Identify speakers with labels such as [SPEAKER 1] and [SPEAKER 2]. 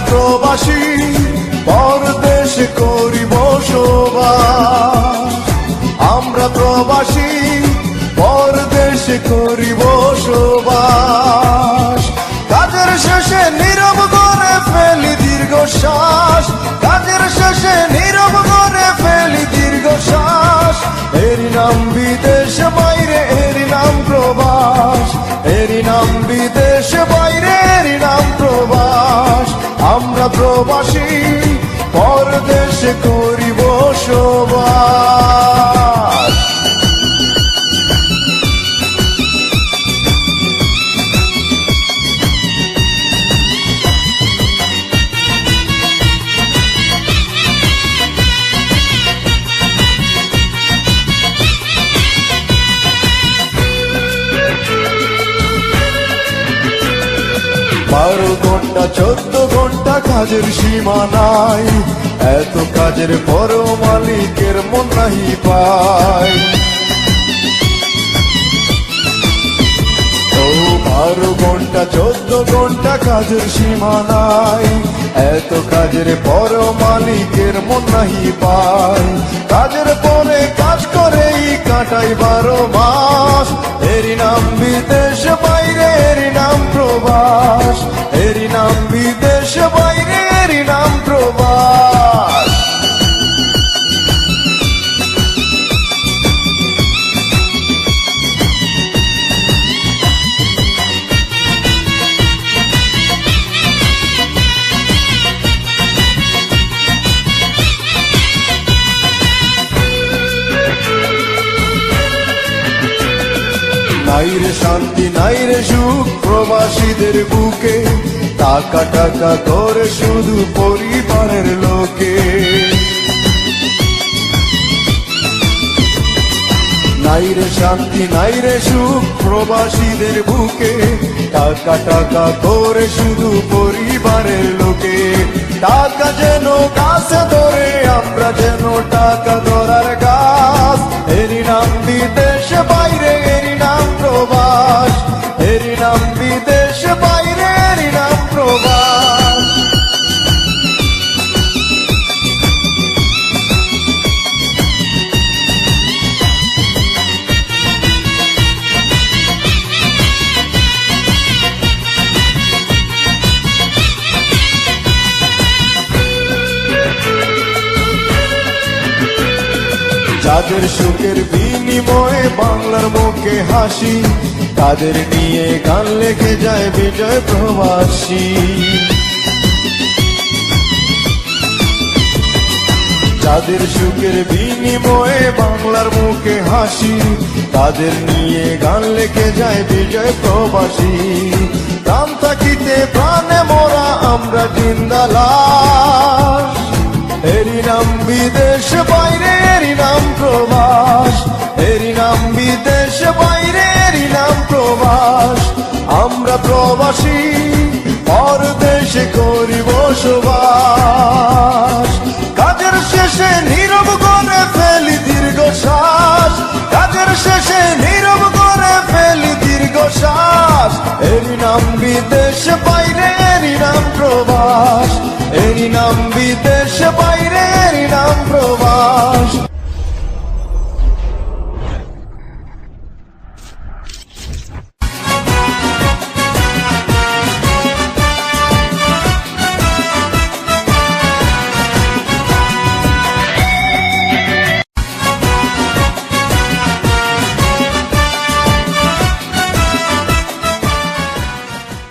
[SPEAKER 1] প্রবাসী পরদেশ করি বসবাস আমরা প্রবাসী বারো ঘণ্টা, চোদ্দ ঘণ্টা কাজের সীমা নাই। এত কাজের পরও মালিকের মন নাহি পায়। বারো ঘণ্টা, চোদ্দ ঘণ্টা কাজের সীমা নাই। এত কাজের পরও মালিকের মন নাহি পায়। কাজের পরে কাজ করেই কাটাই বারো মাস। এরই নাম বিদেশ বাইরে নাইরে শান্তি নাইরে সুখ, প্রবাসীদের বুকে। টাকা টাকা করে শুধু পরিবারের লোকে। নাইরে শান্তি নাইরে সুখ, প্রবাসীদের বুকে। টাকা টাকা করে শুধু পরিবারের লোকে। টাকা যেন কাছে ধরে, আমরা যেন টাকা যাদের সুখের বিনিময়ে বাংলার মুখে হাসি। তাদের নিয়ে গান লেখে যায় বিজয় প্রবাসী। যাদের সুখের বিনিময়ে বাংলার মুখে হাসি, তাদের নিয়ে গান লেখে যায় বিজয় প্রবাসী। প্রাণ থাকিতে প্রাণে মোরা আমরা জিন্দালাস এরি নাম বিদেশ বাইরে নাম প্রবাস এরি নাম বিদেশ, বাইরে এরি নাম প্রবাস। আমরা প্রবাসী, পর দেশে করি বসবাস